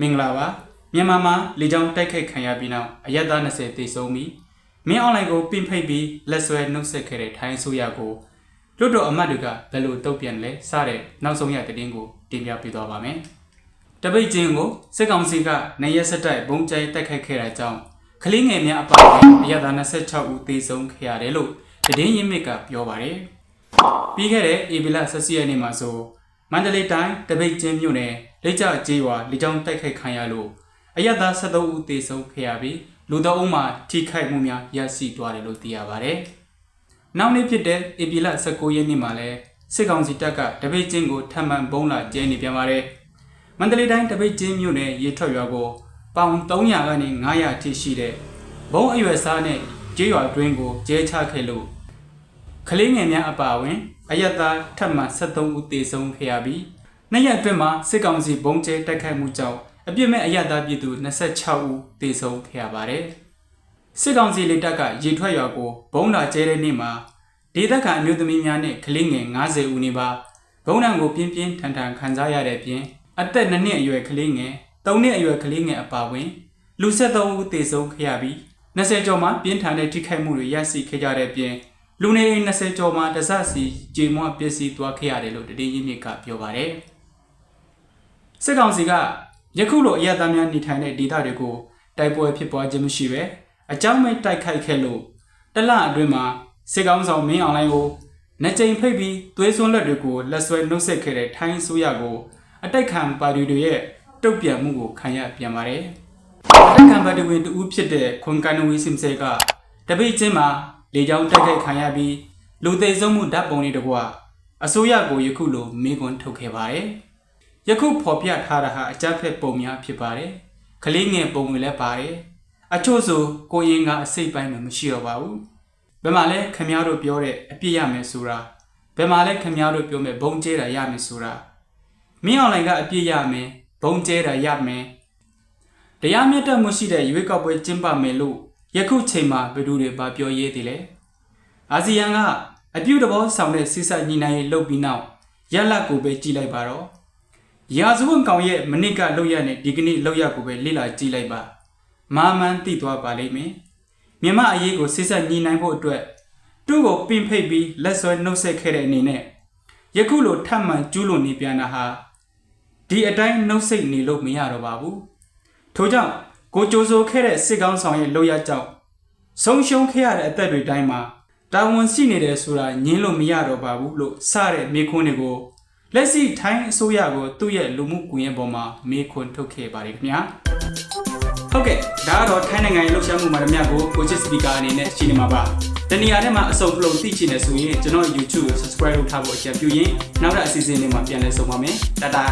မင်္ဂလာပါမြန်မာမှာလေကြောင်းတိုက်ခိုက်ခံရပြီးနောက်အရက်သား20သေဆုံးပြီးမင်းအွန်လိုင်းကိုပင်ဖိတ်ပြီးလက်ဆွဲနှုတ်ဆက်ခဲ့တဲ့ထိုင်းအစိုးရကိုလွတ်တော်အမတ်တွေကဘယ်လိုတုံ့ပြန်လဲစတဲ့နောက်ဆုံးရသတင်းကိုတင်ပြပေးသွားပါမယ်တပိတ်ချင်းကိုစစ်ကောင်စီကနေရက်ဆက်တိုက်ဘုံကျဲတိုက်ခိုက်ခဲ့တာကြောင့်ကလေးငယ်များအပါအဝင်အရက်သား26ဦးသေဆုံးခဲ့ရတယ်လို့သတင်းရင်းမြစ်ကပြောပါတယ်ပြီးခဲ့တဲ့ဧပြီလ14ရက်နေ့မှာဆိုမန္တလေးတိုင်းတပိတ်ကျင်းမြို့နယ် လက်ကျကျေးရွာလေကြောင်းတိုက်ခိုက်ခံရလို့အရက်သား73ဦးသေဆုံးခဲ့ရပြီးလူသုံးဦးမှာထိခိုက်မှုများရရှိသွားတယ်လို့သိရပါတယ်။နောက်နေ့ဖြစ်တဲ့ဧပြီလ19ရက်နေ့မှာလဲစစ်ကောင်စီတပ်ကတပိတ်ကျင်းကိုထပ်မံဘုံလာကျဲနေပြန်ပါတယ်။မန္တလေးတိုင်းတပိတ်ကျင်းမြို့နယ်ရေထွက်ရွာကိုပေါင်300ကနေ900အထိရှိတဲ့ဘုံအရွယ်စားနဲ့ကျေးရွာတွင်းကိုကျဲချခဲ့လို့ကလေးငယ်များအပါအဝင်အယက်သားထပ်မံ73ဦးသေဆုံးခဲ့ရပြီး နှစ်ရက်အတွင်းမှာစစ်ကောင်စီဘုံကျဲတိုက်ခိုက်မှုကြောင့်အပြစ်မဲ့အယက်သားပြည်သူ26ဦးသေဆုံးခဲ့ရပါတယ်။စစ်ကောင်စီလေတပ်ကရေထွက်ရွာကိုဘုံလာကျဲတဲ့နေ့မှာဒေသခံအမျိုးသမီးများနဲ့ကလေးငယ်90ဦးနေပါဘုံနံကိုပြင်းပြင်းထန်ထန်ခံစားရတဲ့အပြင်အသက်2နှစ်အရွယ်ကလေးငယ်3နှစ်အရွယ်ကလေးငယ်အပါအဝင်လူ73ဦးသေဆုံးခဲ့ရပြီး20ကျော်မှပြင်းထန်တဲ့ထိခိုက်မှုတွေရရှိခဲ့ကြတဲ့အပြင်လူနေအိမ်20ကျော်မှာတစစီကြေမွပစ္စည်းသွားခဲ့ရတယ်လို့တည်င်းရင်းမြစ်ကပြောပါတယ်။ စစ်ကောင်စီကယခုလိုအရသားများနေထိုင်တဲ့ဒေသတွေကိုတိုက်ပွဲဖြစ်ပွားခြင်းမရှိပဲအကြောင်းမဲ့တိုက်ခိုက်ခဲ့လို့တလအတွင်းမှာစစ်ကောင်ဆောင်မင်းအောင်လိုင်းကိုနှစ်ကြိမ်ဖိတ်ပြီးသွေးစွန်းလက်တွေကိုလက်ဆွဲနှုတ်ဆက်ခဲ့တဲ့ထိုင်းဆိုရကိုအတိုက်ခံပါတီတွေရဲ့တုတ်ပြန်မှုကိုခံရပြန်ပါတယ်။အတိုက်ခံပါတီဝင်တူဦးဖြစ်တဲ့ခွန်ကန်နဝီစင်စေကတပိတ်ချင်းမှာလေကြောင်းတိုက်ခိုက်ခံရပြီးလူသိဆုံးမှုဓာတ်ပုံတွေတကွာအစိုးရကိုယခုလိုမေးခွန်းထုတ်ခဲ့ပါတယ်။ ယခုဖော်ပြထားတာဟာအကြမ်းဖက်ပုံများဖြစ်ပါတယ်။ကလေးငယ်ပုံတွေလည်းပါတယ်။အချို့ဆိုကိုရင်ကအစိတ်ပိုင်းမှမရှိတော့ပါဘူး။ဘယ်မှာလဲခမည်းတော်ပြောတဲ့အပြစ်ရမယ်ဆိုတာဘယ်မှာလဲခမည်းတော်ပြောမယ်ဘုံကျဲတာရမယ်ဆိုတာမင်းအွန်လိုင်းကအပြစ်ရမယ်ဘုံကျဲတာရမယ်တရားမျှတမှုရှိတဲ့ရွေးကောက်ပွဲကျင်းပမယ်လို့ယခုချိန်မှာဘယ်သူတွေဗာပြောရေးသေးလဲအာဆီယံကအပြုတ်တဘောဆောင်တဲ့စစ်ဆက်ညီနိုင်ရေးလုပ်ပြီးနောက်ရလက်ကိုပဲကြည်လိုက်ပါတော့ ရာဇဝတ်ကောင်ရဲ့မနစ်ကလောက်ရနဲ့ဒီကနေ့လောက်ရကိုပဲလေ့လာကြည့်လိုက်ပါမာမန်သိသွားပါလိမ့်မယ်မြမအရေးကိုစစ်ဆက်ညီနိုင်ဖို့အတွက်သူ့ကိုပင်ဖိတ်ပြီးလက်ဆွဲနှုတ်ဆက်ခဲ့တဲ့အနေနဲ့ယခုလိုထပ်မံကျူးလွန်နေပြန်တာဟာဒီအတိုင်းနှုတ်ဆက်နေလို့မရတော့ပါဘူးထို့ကြောင့်ကိုကြိုးစိုးခဲ့တဲ့စစ်ကောင်းဆောင်ရဲ့လောက်ရကြောင့်ဆုံးရှုံးခဲ့ရတဲ့အသက်တွေတိုင်းမှာတာဝန်ရှိနေတယ်ဆိုတာညင်းလို့မရတော့ပါဘူးလို့စတဲ့မေခွန်းတွေကို လက်ရှိထိုင်းအစိုးရကိုသူ့ရဲ့လူမှုကွန်ရက်ပေါ်မှာမေခွန်းထုတ်ခဲ့ပါတယ်ခင်ဗျာဟုတ်ကဲ့ဒါကတော့ထိုင်းနိုင်ငံရဲ့လှုပ်ရှားမှုမှာတမကိုကိုချစ်စပီကာအနေနဲ့ရှင်းနေမှာပါတနေရာထဲမှာအစုံဖလုံးသိချင်တယ်ဆိုရင်ကျွန်တော် YouTube ကို subscribe လုပ်ထားဖို့အချက်ပြုရင်နောက်ထပ်အစီအစဉ်တွေမှာပြန်လည်ဆုံပါမယ်တတာ